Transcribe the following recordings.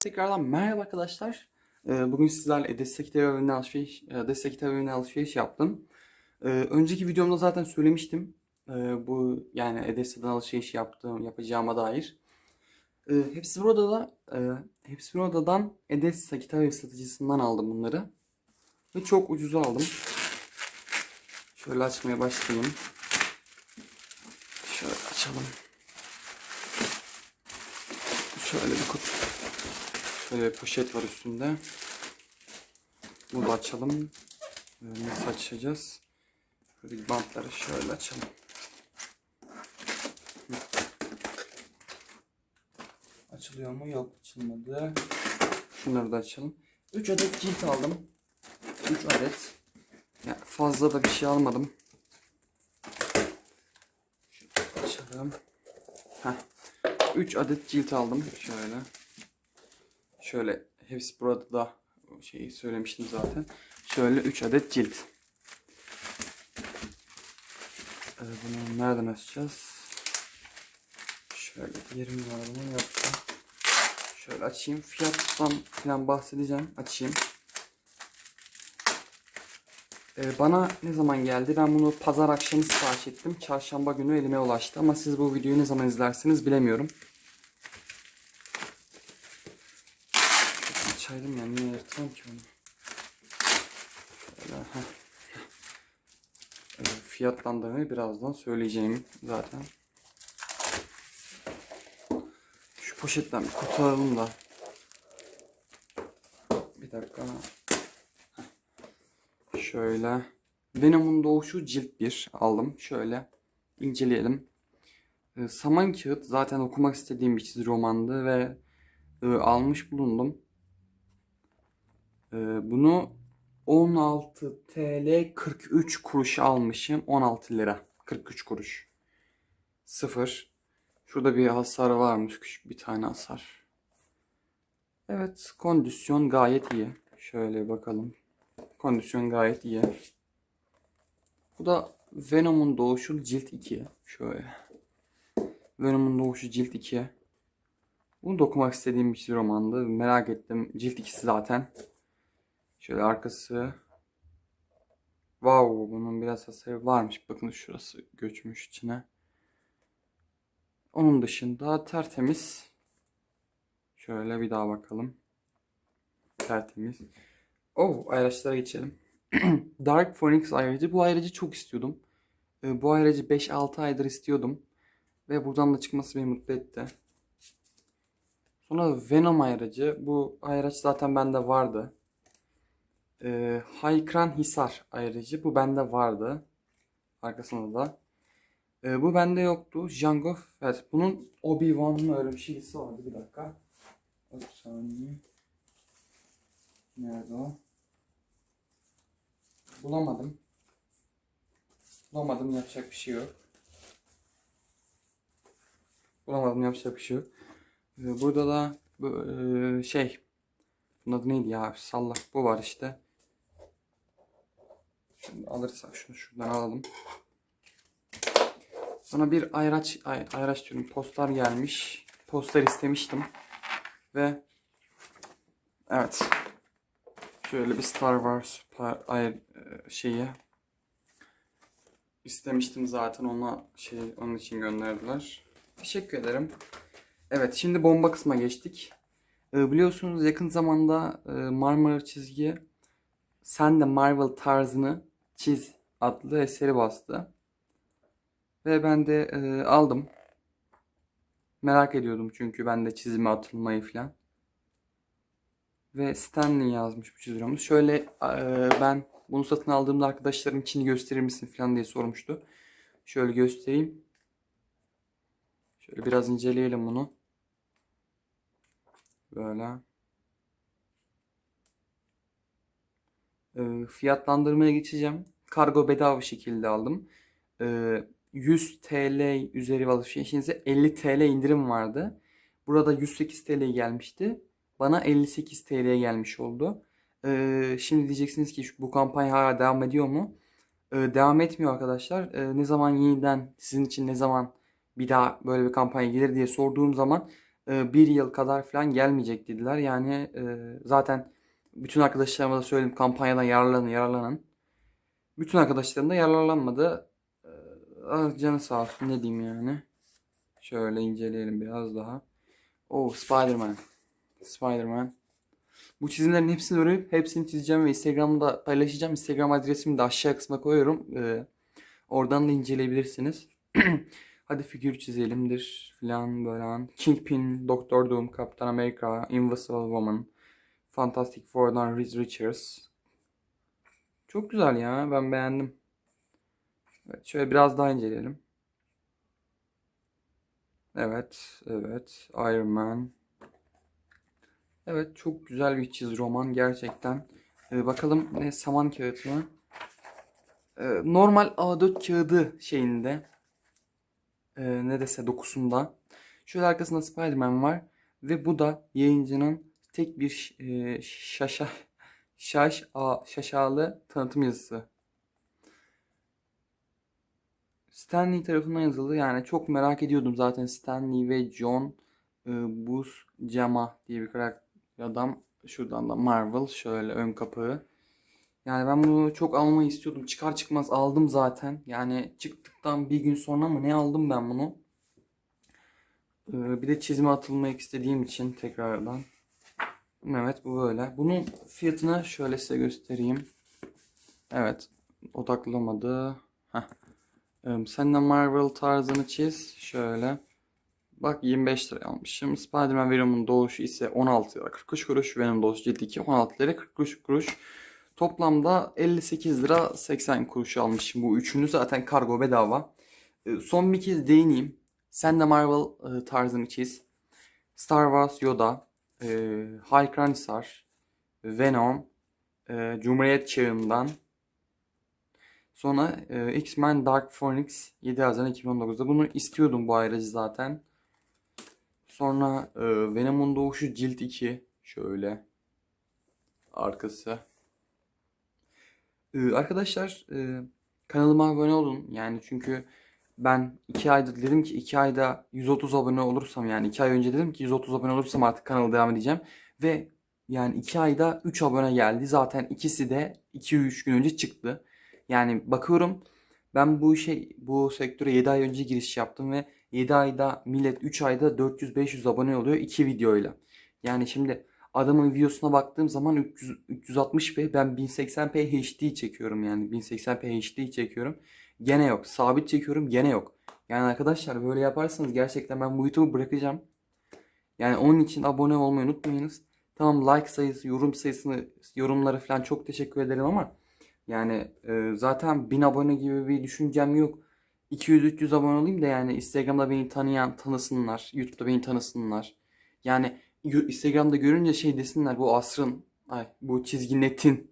Tekrardan merhaba arkadaşlar. Ee, Bugün sizlerle kitap evine alışveriş, Edessa kitap evine alışveriş yaptım. Ee, Önceki videomda zaten söylemiştim. Ee, Bu yani Edessa'dan alışveriş yaptığım, yapacağıma dair. Ee, Hepsi burada da, e, hepsi buradan Edessa kitap satıcısından aldım bunları. Ve çok ucuza aldım. Şöyle açmaya başlayayım. Şöyle açalım. Şöyle bir kutu. Şöyle bir poşet var üstünde. Bunu da açalım. Ee, Nasıl açacağız? Şöyle bantları şöyle açalım. Açılıyor mu? Yok açılmadı. Şunları da açalım. 3 adet cilt aldım. 3 adet. Yani fazla da bir şey almadım. Şöyle açalım. Heh. 3 adet cilt aldım. Şöyle. Şöyle hepsi burada da şeyi söylemiştim zaten. Şöyle 3 adet cilt. Ee, bunu nereden açacağız? Şöyle 20 numaramı yapsam. Şöyle açayım. Fiyattan falan bahsedeceğim. Açayım. Ee, bana ne zaman geldi? Ben bunu pazar akşamı sipariş ettim. Çarşamba günü elime ulaştı. Ama siz bu videoyu ne zaman izlersiniz bilemiyorum. Açaydım ya niye yırtamam ki onu. Şöyle, heh. Fiyatlandırmayı birazdan söyleyeceğim zaten. Şu poşetten bir kutu alalım da. Bir dakika. Heh. Şöyle. Venom'un doğuşu cilt 1 aldım. Şöyle inceleyelim. Ee, Saman Kağıt zaten okumak istediğim bir çizgi romandı ve e, almış bulundum. Ee, bunu 16 TL 43 kuruş almışım. 16 lira 43 kuruş. Sıfır. Şurada bir hasar varmış. Küçük bir tane hasar. Evet kondisyon gayet iyi. Şöyle bakalım. Kondisyon gayet iyi. Bu da Venom'un doğuşu cilt 2. Şöyle. Venom'un doğuşu cilt 2. Bunu da okumak istediğim bir romandı. Merak ettim. Cilt 2'si zaten. Şöyle arkası. Wow, bunun biraz hasarı varmış. Bakın şurası göçmüş içine. Onun dışında tertemiz. Şöyle bir daha bakalım. Tertemiz. Oh, ayraçlara geçelim. Dark Phoenix ayracı. Bu ayracı çok istiyordum. Ee, Bu ayracı 5-6 aydır istiyordum. Ve buradan da çıkması beni mutlu etti. Sonra Venom ayracı. Bu ayraç zaten bende vardı. Ee, Haykran Hisar ayrıcı. Bu bende vardı. Arkasında da. Ee, bu bende yoktu. Django Fett. Bunun Obi-Wan'ın öyle bir şeysi vardı. Bir dakika. Bir saniye. Nerede o? Bulamadım. Bulamadım. Yapacak bir şey yok. Bulamadım. Yapacak bir şey yok. Ee, burada da bu, e, şey bunun adı neydi ya? Sallah. Bu var işte. Şimdi alırsak şunu şuradan alalım. Sana bir ayraç, ay, ayraç diyorum poster gelmiş. Poster istemiştim. Ve evet. Şöyle bir Star Wars ay, e, şeyi istemiştim zaten ona şey onun için gönderdiler. Teşekkür ederim. Evet şimdi bomba kısma geçtik. Ee, biliyorsunuz yakın zamanda e, Marmara çizgi Sen de Marvel tarzını çiz adlı eseri bastı. Ve ben de e, aldım. Merak ediyordum çünkü ben de çizime atılmayı falan. Ve Stanley yazmış bu çizimimiz. Şöyle e, ben bunu satın aldığımda arkadaşlarım için gösterir misin falan diye sormuştu. Şöyle göstereyim. Şöyle biraz inceleyelim bunu. Böyle. E, fiyatlandırmaya geçeceğim. Kargo bedava şekilde aldım. E, 100 TL üzeri alışverişinize 50 TL indirim vardı. Burada 108 TL gelmişti. Bana 58 TL'ye gelmiş oldu. E, şimdi diyeceksiniz ki bu kampanya hala devam ediyor mu? E, devam etmiyor arkadaşlar. E, ne zaman yeniden sizin için ne zaman bir daha böyle bir kampanya gelir diye sorduğum zaman e, bir yıl kadar falan gelmeyecek dediler. Yani e, zaten bütün arkadaşlarıma da söyledim kampanyadan yararlanın yararlanın. Bütün arkadaşlarım da yararlanmadı. E, ah, canı sağ olsun ne diyeyim yani. Şöyle inceleyelim biraz daha. Oh Spider-Man. Spider-Man. Bu çizimlerin hepsini örüp hepsini çizeceğim ve Instagram'da paylaşacağım. Instagram adresimi de aşağı kısma koyuyorum. Ee, oradan da inceleyebilirsiniz. Hadi figür çizelimdir filan böyle. Kingpin, Doctor Doom, Captain America, Invisible Woman, Fantastic Four'dan Reed Richards. Çok güzel ya ben beğendim. Evet, şöyle biraz daha inceleyelim. Evet, evet. Iron Man. Evet, çok güzel bir çiz roman gerçekten. Ee, bakalım ne saman kağıt mı? Ee, normal A4 kağıdı şeyinde. Ee, ne dese dokusunda. Şöyle arkasında Spider-Man var. Ve bu da yayıncının tek bir e, şaşa şaş a, şaşalı tanıtım yazısı. Stanley tarafından yazıldı. Yani çok merak ediyordum zaten Stanley ve John e, Buscema diye bir karakter adam. Şuradan da Marvel şöyle ön kapağı. Yani ben bunu çok almayı istiyordum. Çıkar çıkmaz aldım zaten. Yani çıktıktan bir gün sonra mı ne aldım ben bunu. E, bir de çizime atılmak istediğim için tekrardan. Evet bu böyle. Bunun fiyatını şöyle size göstereyim. Evet odaklamadı. Heh. Sen de Marvel tarzını çiz. Şöyle. Bak 25 lira almışım. Spider-Man Venom'un doğuşu ise 16 lira 43 kuruş. Venom doğuşu cilt 2 16 lira 43 kuruş. Toplamda 58 lira 80 kuruş almışım. Bu üçünü zaten kargo bedava. Ee, Son bir kez değineyim. Sen de Marvel e, tarzını çiz. Star Wars Yoda, e, High Kranzar, Venom, e, Cumhuriyet Çağı'ndan Sonra e, X-Men Dark Phoenix 7 Haziran 2019'da. Bunu istiyordum bu ayrıcı zaten. Sonra e, Venom'un Doğuşu Cilt 2. Şöyle. Arkası. E, arkadaşlar e, kanalıma abone olun. Yani çünkü ben 2 ayda dedim ki 2 ayda 130 abone olursam yani 2 ay önce dedim ki 130 abone olursam artık kanalı devam edeceğim. Ve yani 2 ayda 3 abone geldi. Zaten ikisi de 2-3 gün önce çıktı. Yani bakıyorum ben bu işe bu sektöre 7 ay önce giriş yaptım ve 7 ayda millet 3 ayda 400-500 abone oluyor 2 videoyla. Yani şimdi adamın videosuna baktığım zaman 300, 360p ben 1080p HD çekiyorum yani 1080p HD çekiyorum. Gene yok. Sabit çekiyorum gene yok. Yani arkadaşlar böyle yaparsanız gerçekten ben bu YouTube'u bırakacağım. Yani onun için abone olmayı unutmayınız. Tamam like sayısı, yorum sayısını, yorumları falan çok teşekkür ederim ama yani e, zaten 1000 abone gibi bir düşüncem yok. 200-300 abone olayım da yani Instagram'da beni tanıyan tanısınlar. YouTube'da beni tanısınlar. Yani Instagram'da görünce şey desinler bu asrın ay bu çizgi netin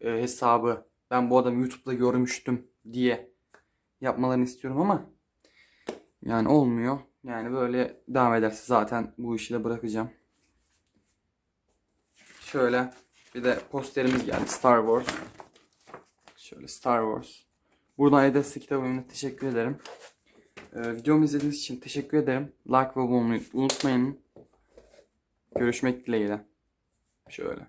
e, hesabı. Ben bu adamı YouTube'da görmüştüm diye yapmalarını istiyorum ama yani olmuyor. Yani böyle devam ederse zaten bu işi de bırakacağım. Şöyle bir de posterimiz geldi Star Wars. Şöyle Star Wars. Buradan Edes'te kitabımına teşekkür ederim. Ee, videomu izlediğiniz için teşekkür ederim. Like ve abone olmayı unutmayın. Görüşmek dileğiyle. Şöyle.